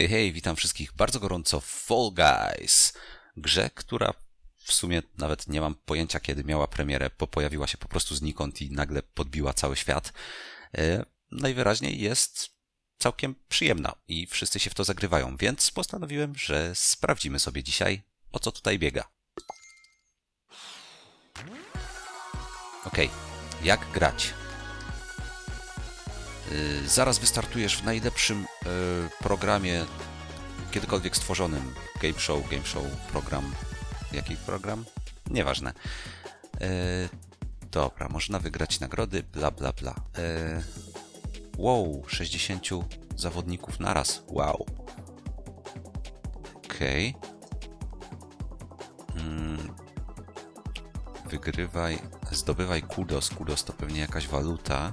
Hej, hej, witam wszystkich bardzo gorąco w Fall Guys. Grze, która w sumie nawet nie mam pojęcia kiedy miała premierę, bo pojawiła się po prostu znikąd i nagle podbiła cały świat. E, najwyraźniej jest całkiem przyjemna i wszyscy się w to zagrywają, więc postanowiłem, że sprawdzimy sobie dzisiaj, o co tutaj biega. Okej, jak grać? Y, Zaraz wystartujesz w najlepszym y, programie kiedykolwiek stworzonym. Game Show, Game Show, program. Jaki program? Nieważne. Y, Dobra, można wygrać nagrody, bla bla bla. Wow, 60 zawodników naraz. Wow. Okej. Mm. Wygrywaj, zdobywaj kudos. Kudos to pewnie jakaś waluta.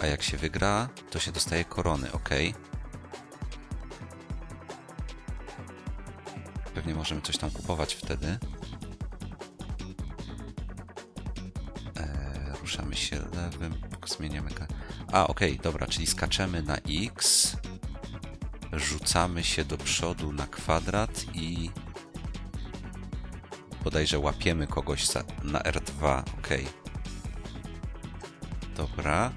A jak się wygra, to się dostaje korony, ok. Pewnie możemy coś tam kupować wtedy. Eee, ruszamy się lewym, zmieniamy... A, ok, dobra, czyli skaczemy na X, rzucamy się do przodu na kwadrat i bodajże łapiemy kogoś na R2, ok. Dobra.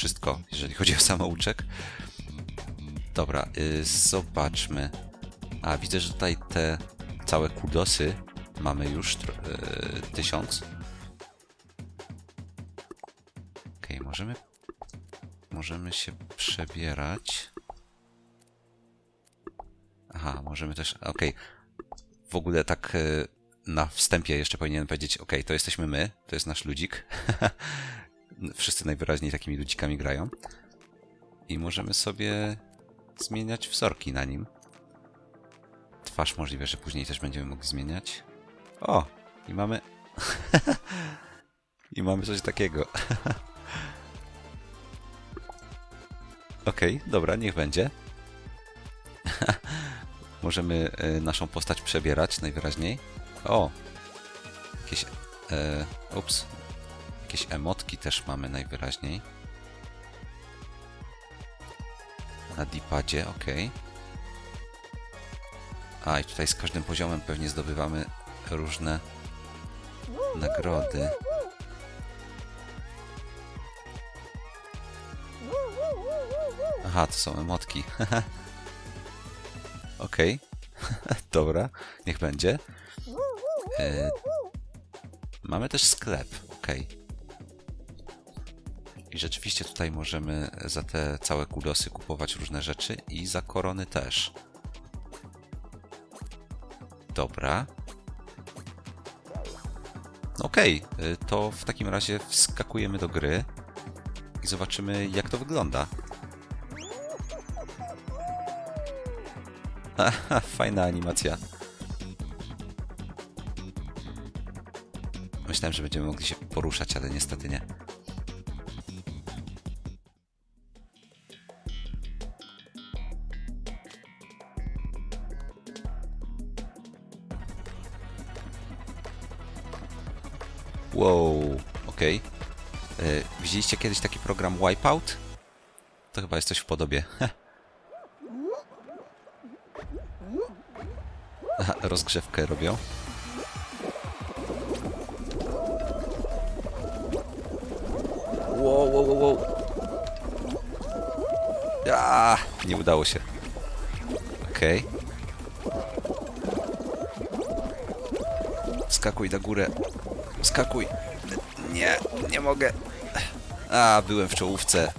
Wszystko, jeżeli chodzi o samouczek. Dobra, y, zobaczmy. A, widzę, że tutaj te całe kudosy mamy już y, tysiąc. Okej, możemy... Możemy się przebierać. Aha, możemy też... Okej. W ogóle tak y, na wstępie jeszcze powinienem powiedzieć, okej, to jesteśmy my, to jest nasz ludzik. Wszyscy najwyraźniej takimi ludzikami grają. I możemy sobie zmieniać wzorki na nim. Twarz możliwe, że później też będziemy mogli zmieniać. O! I mamy... I mamy coś takiego. Okej, dobra, niech będzie. możemy e, naszą postać przebierać najwyraźniej. O! Jakieś... E, ups, Jakieś emotki też mamy najwyraźniej. Na dipadzie, ok. A i tutaj z każdym poziomem pewnie zdobywamy różne nagrody. Aha, to są emotki. Okej. Dobra, niech będzie. E, mamy też sklep, okej. I rzeczywiście tutaj możemy za te całe kudosy kupować różne rzeczy i za korony też. Dobra. No Okej, y, to w takim razie wskakujemy do gry i zobaczymy jak to wygląda. Fajna animacja. Myślałem, że będziemy mogli się poruszać, ale niestety nie. Okej. E, Widzieliście kiedyś taki program Wipeout? To chyba jest coś w podobie. Rozgrzewkę robią. Wow, wow, wow, wow. Nie udało się. Okej. Skakuj na górę. Skakuj. Nie, nie mogę. A, byłem w czołówce.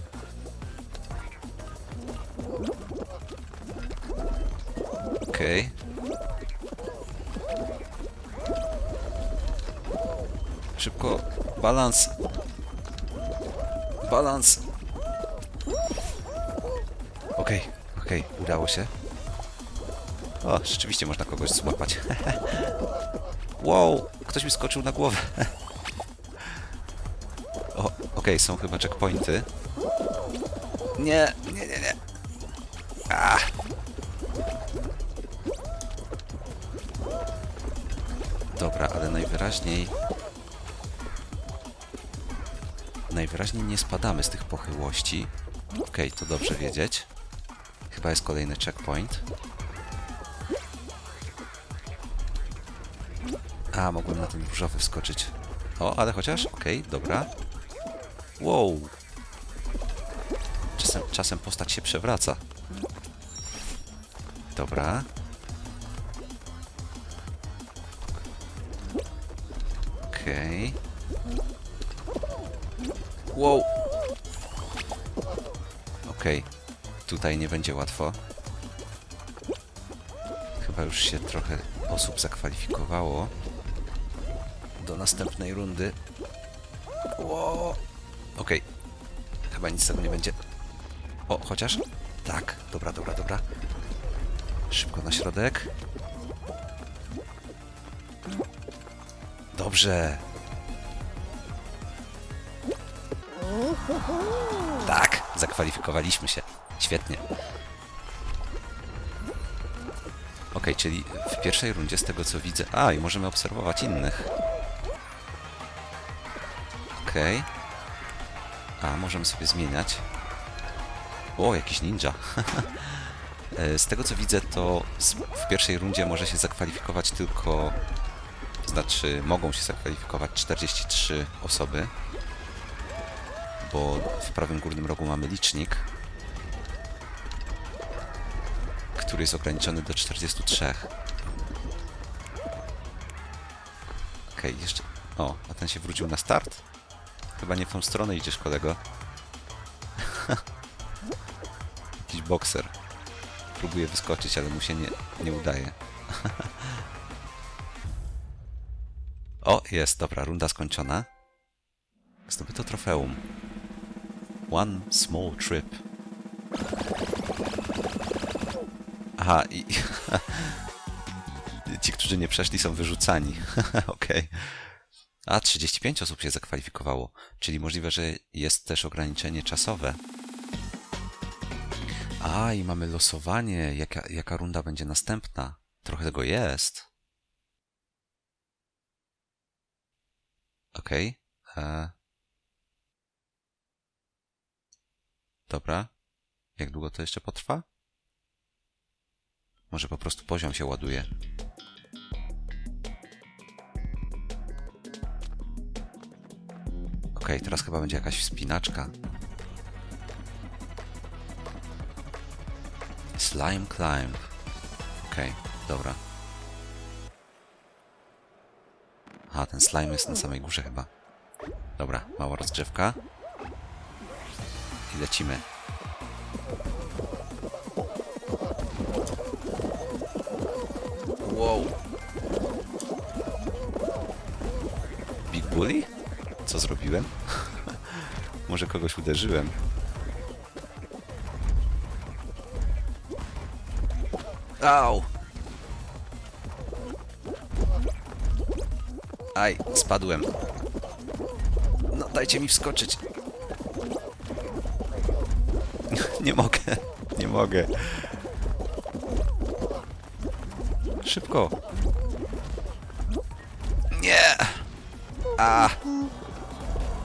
Okej. Szybko. Balans. Balans. Okej, okej, udało się. O, rzeczywiście można kogoś złapać. wow, ktoś mi skoczył na głowę. Okej, są chyba checkpointy. Nie, nie, nie, nie. A. Dobra, ale najwyraźniej najwyraźniej nie spadamy z tych pochyłości. Okej, to dobrze wiedzieć. Chyba jest kolejny checkpoint. A, mogłem na ten różowy wskoczyć. O, ale chociaż? Okej, dobra. Wow. Czasem, czasem postać się przewraca. Dobra. Okej. Wow. Okej. Tutaj nie będzie łatwo. Chyba już się trochę osób zakwalifikowało do następnej rundy. Wow. Okej. Chyba nic z tego nie będzie. O, chociaż? Tak. Dobra, dobra, dobra. Szybko na środek. Dobrze. Tak, zakwalifikowaliśmy się. Świetnie. Ok, czyli w pierwszej rundzie z tego co widzę... A, i możemy obserwować innych. Okej. A, możemy sobie zmieniać. O, jakiś ninja. E, z tego co widzę, to w pierwszej rundzie może się zakwalifikować tylko... Znaczy, mogą się zakwalifikować 43 osoby. Bo w prawym górnym rogu mamy licznik, który jest ograniczony do 43. Okej, jeszcze... O, a ten się wrócił na start? Chyba nie w tą stronę idziesz, kolego. Jakiś bokser. Próbuje wyskoczyć, ale mu się nie, nie udaje. o, jest, dobra, runda skończona. Zdobyto trofeum. One small trip. Aha, i... Ci, którzy nie przeszli, są wyrzucani. Okej. A, 35 osób się zakwalifikowało, czyli możliwe, że jest też ograniczenie czasowe. A, i mamy losowanie, jaka, jaka runda będzie następna. Trochę tego jest. Okej. e. Dobra. Jak długo to jeszcze potrwa? Może po prostu poziom się ładuje. Teraz chyba będzie jakaś wspinaczka. Slime climb. Okej, dobra. A, ten slime jest na samej górze chyba. Dobra, mała rozgrzewka. I lecimy. Wow. Big Bully? Co zrobiłem? Może kogoś uderzyłem? Au! Aj, spadłem. No, dajcie mi wskoczyć. Nie mogę, nie mogę. Szybko. Nie! A!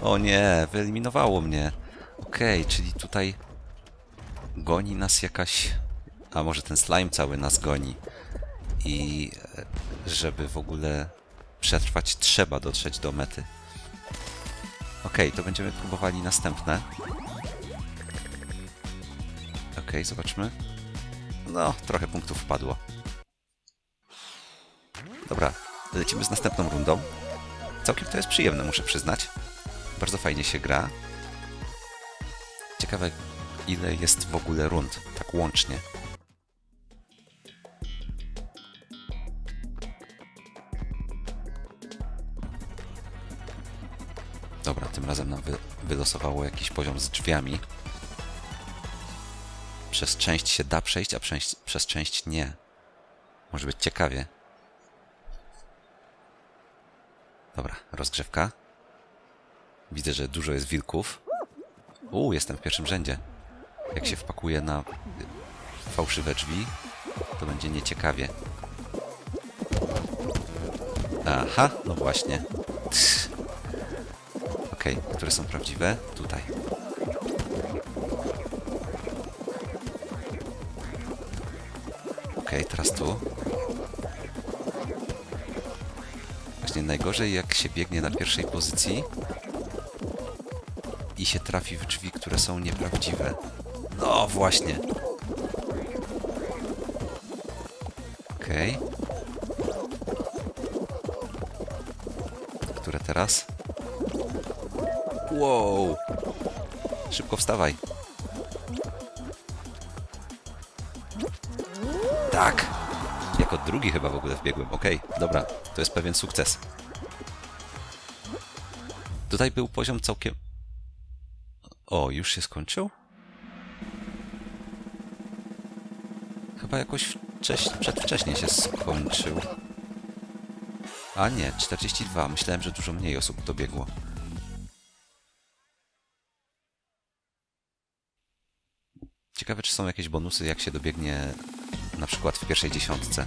O nie, wyeliminowało mnie. Okej, czyli tutaj goni nas jakaś... A może ten slime cały nas goni. I e, żeby w ogóle przetrwać, trzeba dotrzeć do mety. Okej, to będziemy próbowali następne. Okej, zobaczmy. No, trochę punktów wpadło. Dobra, lecimy z następną rundą. Całkiem to jest przyjemne, muszę przyznać. Bardzo fajnie się gra. Ciekawe, ile jest w ogóle rund, tak łącznie. Dobra, tym razem nam wy wylosowało jakiś poziom z drzwiami. Przez część się da przejść, a przez, przez część nie. Może być ciekawie. Dobra, rozgrzewka. Widzę, że dużo jest wilków. Uuu, jestem w pierwszym rzędzie. Jak się wpakuję na fałszywe drzwi, to będzie nieciekawie. Aha, no właśnie. Ok, Okej, które są prawdziwe? Tutaj. Okej, teraz tu. Właśnie najgorzej jak się biegnie na pierwszej pozycji się trafi w drzwi, które są nieprawdziwe. No właśnie. Okej. Które teraz? Wow! Szybko wstawaj. Tak! Jako drugi chyba w ogóle wbiegłem. Okej, dobra, to jest pewien sukces. Tutaj był poziom całkiem... O, już się skończył? Chyba jakoś wcześ... przedwcześnie się skończył. A nie, 42. Myślałem, że dużo mniej osób dobiegło. Ciekawe, czy są jakieś bonusy, jak się dobiegnie na przykład w pierwszej dziesiątce.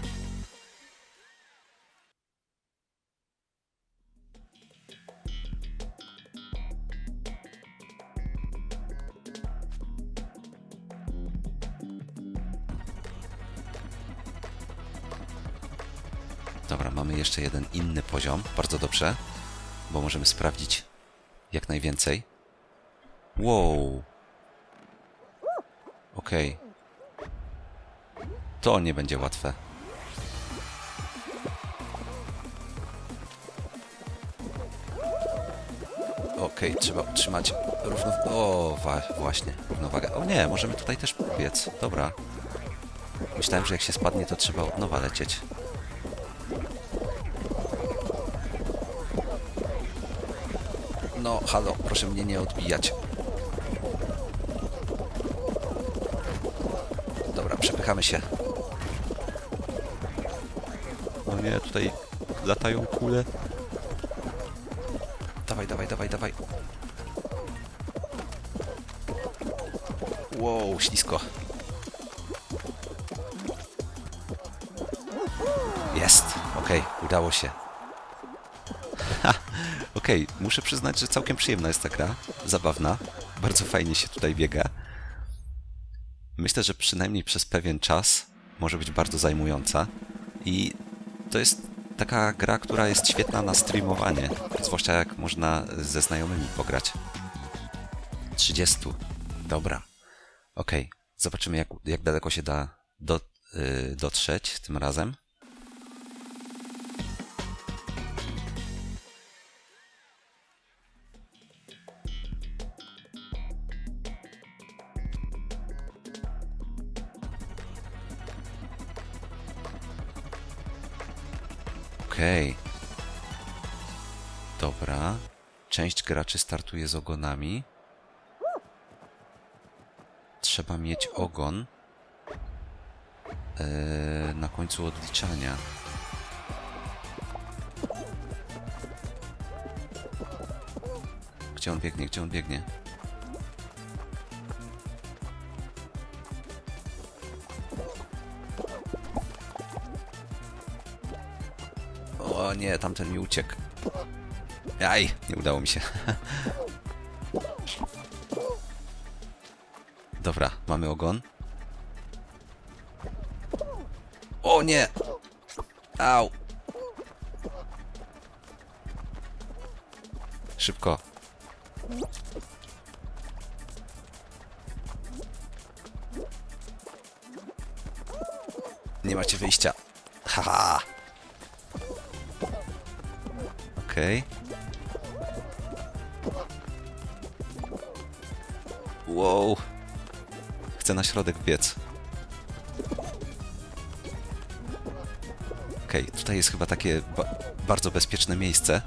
Mamy jeszcze jeden inny poziom. Bardzo dobrze, bo możemy sprawdzić jak najwięcej. Wow. Okej. To nie będzie łatwe. Okej, trzeba utrzymać równo... O, właśnie, równowagę. O nie, możemy tutaj też biec. Dobra. Myślałem, że jak się spadnie, to trzeba od nowa lecieć. No, halo, proszę mnie nie odbijać. Dobra, przepychamy się. O nie, tutaj latają kule. Dawaj, dawaj, dawaj, dawaj. Wow, ślisko. Jest, okej, udało się. Okej, muszę przyznać, że całkiem przyjemna jest ta gra. Zabawna. Bardzo fajnie się tutaj biega. Myślę, że przynajmniej przez pewien czas może być bardzo zajmująca. I to jest taka gra, która jest świetna na streamowanie. Zwłaszcza jak można ze znajomymi pograć. 30. Dobra. Okej. Zobaczymy, jak, jak daleko się da do, yy, dotrzeć tym razem. Okej. Dobra. Część graczy startuje z ogonami. Trzeba mieć ogon e, na końcu odliczania. Gdzie on biegnie? Gdzie on biegnie? Nie, tamten mi uciekł. Aj, nie udało mi się. Dobra, mamy ogon. O nie! Au! Szybko. Nie macie wyjścia. Haha! Okej. Wow. Chcę na środek biec. Okej, tutaj jest chyba takie ba bardzo bezpieczne miejsce,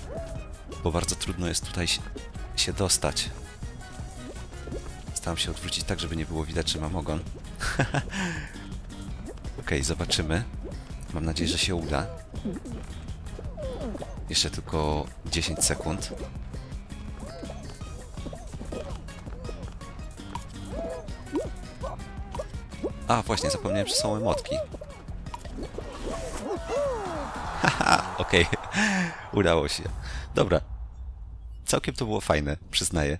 bo bardzo trudno jest tutaj się, dostać. Staram się odwrócić tak, żeby nie było widać, że mam ogon. Okej, zobaczymy. Mam nadzieję, że się uda. Jeszcze tylko 10 sekund. A, właśnie, zapomniałem, że są emotki. Haha, okej. Udało się. Dobra. Całkiem to było fajne, przyznaję.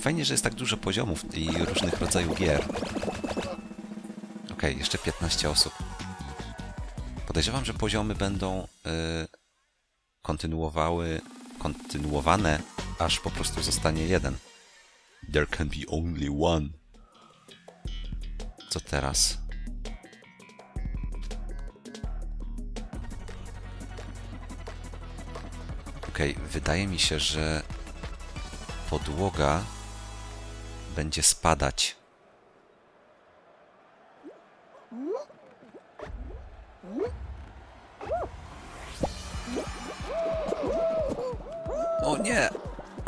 Fajnie, że jest tak dużo poziomów i różnych rodzajów gier. Okej, jeszcze 15 osób. Podejrzewam, że poziomy będą y, kontynuowały, kontynuowane, aż po prostu zostanie jeden. There can be only one. Co teraz? Okej, wydaje mi się, że podłoga będzie spadać.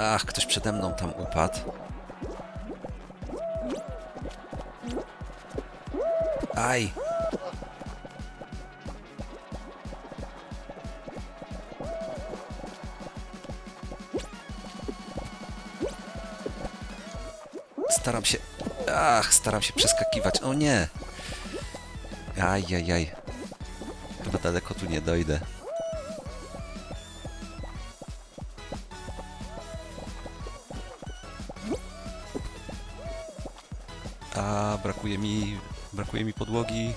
Ach, ktoś przede mną tam upadł. Aj! Staram się... Ach, staram się przeskakiwać. O nie! Ajajaj. Chyba daleko tu nie dojdę. Brakuje mi... Brakuje mi podłogi.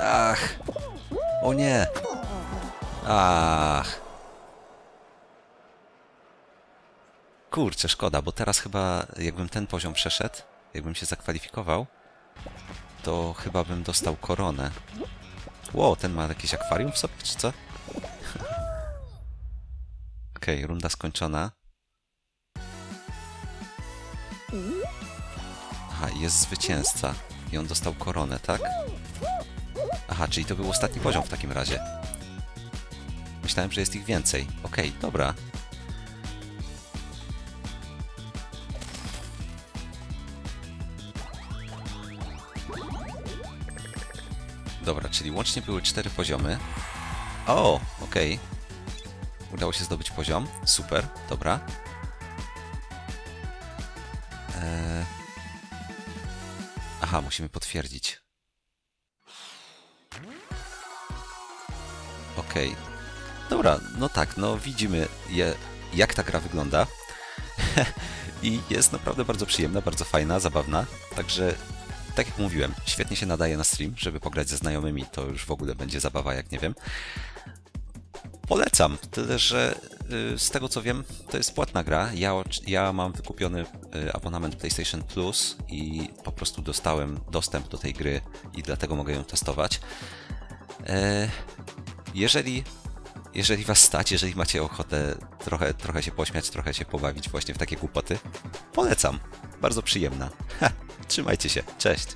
Ach! O nie! Ach! Kurczę, szkoda, bo teraz chyba jakbym ten poziom przeszedł, jakbym się zakwalifikował, to chyba bym dostał koronę. Ło, ten ma jakieś akwarium w sobie, czy co? Okej, runda skończona. Aha, jest zwycięzca. I on dostał koronę, tak? Aha, czyli to był ostatni poziom w takim razie. Myślałem, że jest ich więcej. Okej, dobra. Dobra, czyli łącznie były cztery poziomy. O, okej. Udało się zdobyć poziom. Super, dobra. Aha, musimy potwierdzić. Okej. Dobra, no tak, no widzimy je, jak ta gra wygląda. I jest naprawdę bardzo przyjemna, bardzo fajna, zabawna. Także, tak jak mówiłem, świetnie się nadaje na stream, żeby pograć ze znajomymi. To już w ogóle będzie zabawa, jak nie wiem. Polecam, tyle że z tego co wiem, to jest płatna gra. Ja, ja mam wykupiony y, abonament PlayStation Plus i po prostu dostałem dostęp do tej gry i dlatego mogę ją testować. E, jeżeli, jeżeli was stać, jeżeli macie ochotę trochę, trochę się pośmiać, trochę się pobawić właśnie w takie głupoty, polecam. Bardzo przyjemna. Ha, trzymajcie się, cześć.